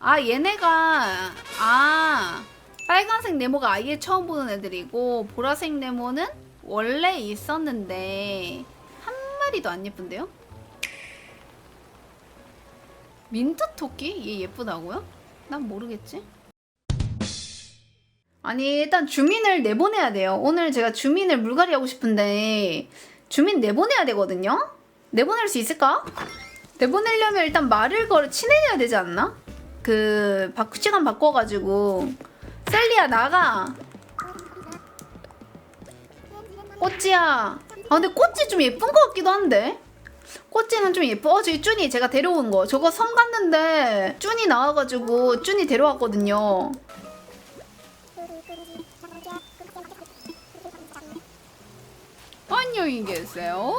아 얘네가 아 빨간색 네모가 아예 처음 보는 애들이고 보라색 네모는 원래 있었는데 한 마리도 안 예쁜데요? 민트 토끼? 얘 예쁘다고요? 난 모르겠지. 아니 일단 주민을 내보내야 돼요. 오늘 제가 주민을 물갈이 하고 싶은데 주민 내보내야 되거든요. 내보낼 수 있을까? 내보내려면 일단 말을 걸어 친해져야 되지 않나? 그 바, 시간 바꿔가지고 셀리야 나가. 꽃지야. 아 근데 꽃지 좀 예쁜 것 같기도 한데. 꽃지는 좀 예뻐. 어 저기 쭈니 제가 데려온 거. 저거 섬 갔는데 쭈니 나와가지고 쭈니 데려왔거든요. 안녕히 계세요.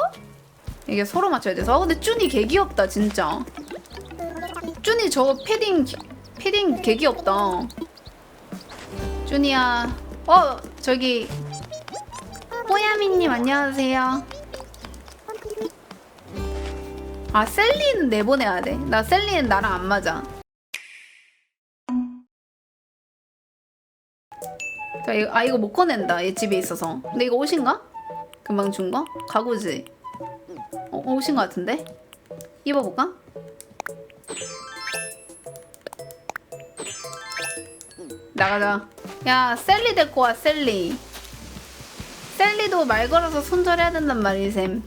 이게 서로 맞춰야 돼서. 아 근데 쭈니 개 귀엽다 진짜. 쭈니 저 패딩 패딩 개 귀엽다. 쭈니야. 어 저기 뽀야미님 안녕하세요. 아 셀리는 내보내야 돼. 나 셀리는 나랑 안 맞아. 자, 이거, 아 이거 못 꺼낸다. 얘 집에 있어서. 근데 이거 옷인가? 금방 준 거? 가구지. 어, 옷인 것 같은데? 입어볼까? 나가자. 야, 셀리 데리고 와, 셀리. 셀리도 말 걸어서 손절해야 된단 말이셈.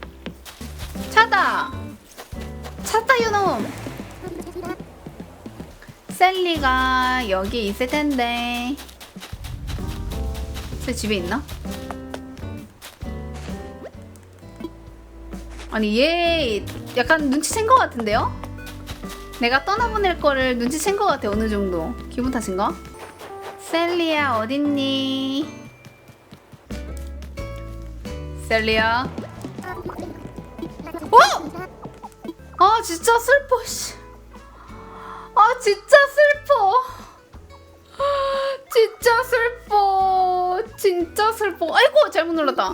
차다! 차다, 유놈! 셀리가 여기 있을 텐데. 셀 집에 있나? 아니, 얘 약간 눈치챈 것 같은데요? 내가 떠나보낼 거를 눈치챈 것 같아, 어느 정도. 기분 탓인가? 셀리야 어딨니? 셀리야? 어? 아 진짜 슬퍼 씨. 아 진짜 슬퍼. 진짜 슬퍼. 진짜 슬퍼. 아이고 잘못 눌렀다.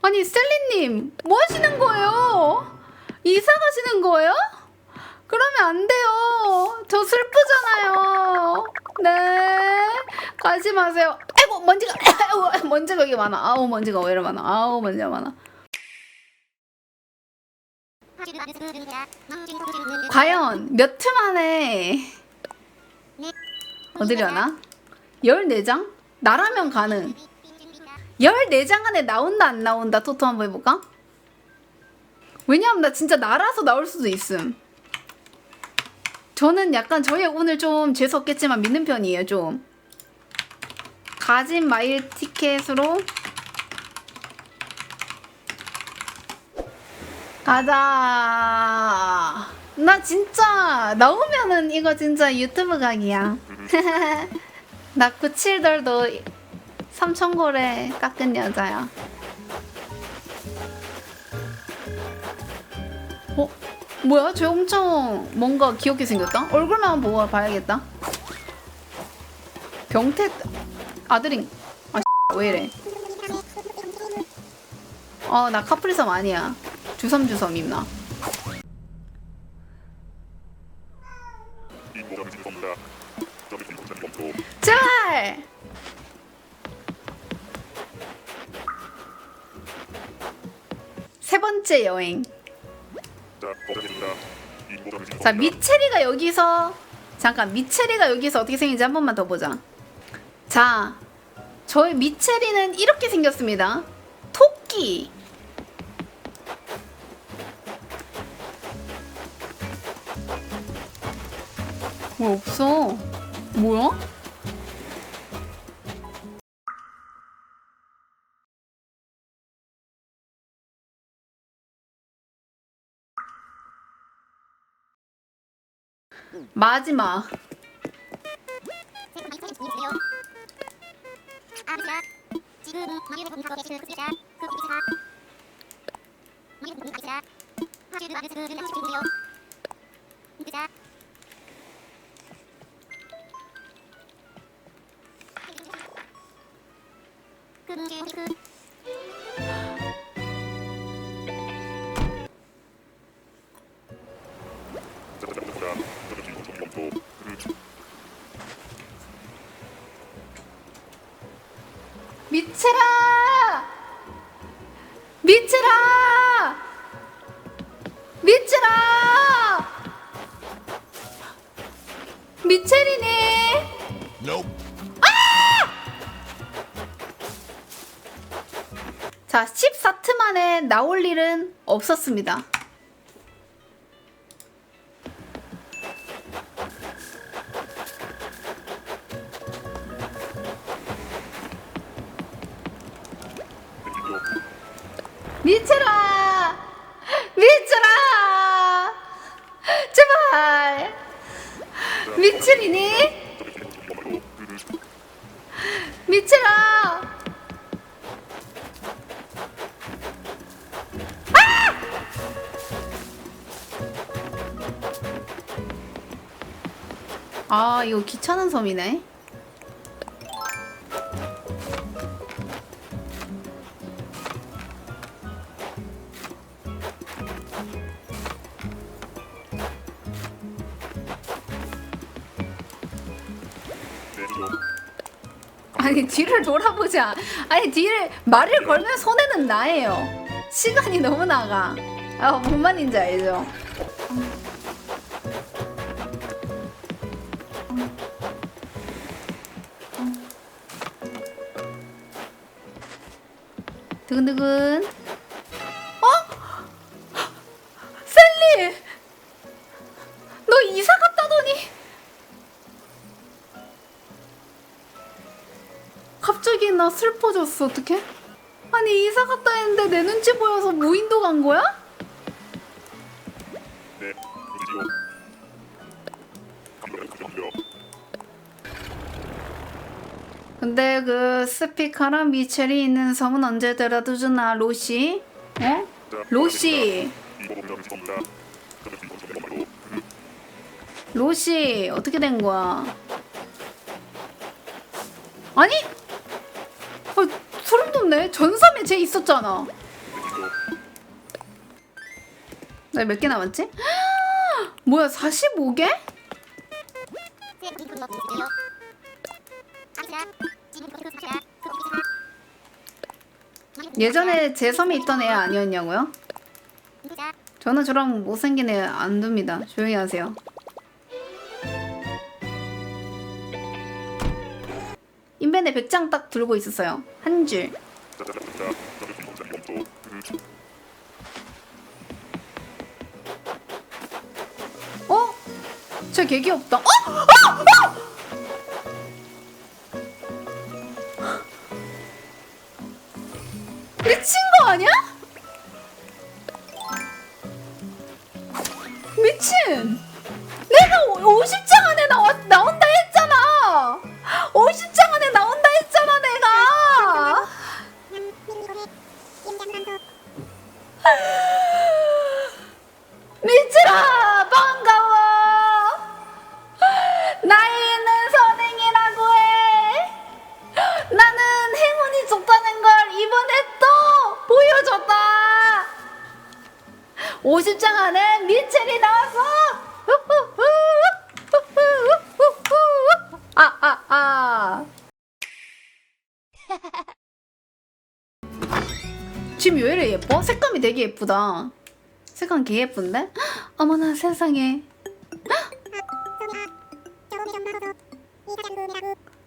아니 셀리님 뭐 하시는 거예요? 이사 가시는 거예요? 그러면 안 돼요. 저 슬프잖아요. 네. 가지 마세요. 아이고, 먼지가, 아이고, 먼지가 여기 많아. 아우, 먼지가 왜 이렇게 많아. 아우, 먼지가 많아. 과연 몇 트 만에 어디려나? 14장? 나라면 가능. 14장 안에 나온다, 안 나온다? 토토 한번 해볼까? 왜냐면 나 진짜 날아서 나올 수도 있음. 저는 약간 저희 오늘 좀 재수없겠지만 믿는 편이에요 좀. 가진 마일 티켓으로. 가자. 나 진짜 나오면은 이거 진짜 유튜브 각이야. 나 97돌도 3,000골에 깎은 여자야 뭐야? 쟤 엄청 뭔가 귀엽게 생겼다? 얼굴만 보고 봐야겠다. 병태 아들인 아 왜 이래? 어 나 카프리섬 아니야. 주섬주섬임 나. 제발! 세 번째 여행. 자 미체리가 여기서 잠깐 미체리가 여기서 어떻게 생긴지 한 번만 더 보자. 자 저희 미체리는 이렇게 생겼습니다. 토끼. 뭐 없어? 뭐야? 마지막. 미치라! 미치라! 미치라! 미첼이네. Nope. 자 14트 만에 나올 일은 없었습니다 미쳐라 아 이거 귀찮은 섬이네 아니 뒤를 돌아보자. 아니 뒤를 말을 걸면 손해는 나예요. 시간이 너무 나가. 아 뭔 말인지 알죠 두근두근 갑자기 나 슬퍼졌어 어떡해? 아니 이사 갔다 했는데 내 눈치 보여서 무인도 간 거야? 근데 그 스피커랑 미첼이 있는 섬은 언제 데려다 주나 로시? 어? 로시 로시 어떻게 된 거야? 아니? 돋네 전섬에 쟤 있었잖아. 나 몇 개 남았지? 뭐야 45개? 세 분이 분노 분노요. 아니라 지금 그 사실아 그 기사. 예전에 제 섬에 있던 애 아니었냐고요? 저는 저랑 못생긴 애 안 둡니다. 조용히 하세요. 인벤에 100장 딱 들고 있었어요. 한 줄. 개 귀엽다. 어? 어? 어? 미친 거 아니야? 50장 안에 미첼이 나왔어! 아, 아, 아. 지금 왜 이래 예뻐? 색감이 되게 예쁘다. 색감 개 예쁜데? 어머나 세상에.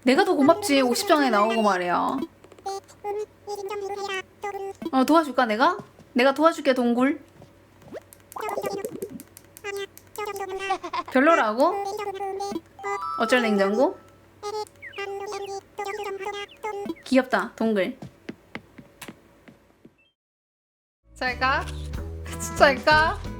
내가 더 고맙지 50장에 나오고 말이야. 어 도와줄까 내가? 내가 도와줄게 동굴. 별로라고? 어쩔 냉장고? 귀엽다 동글. 잘가? 같이 잘가?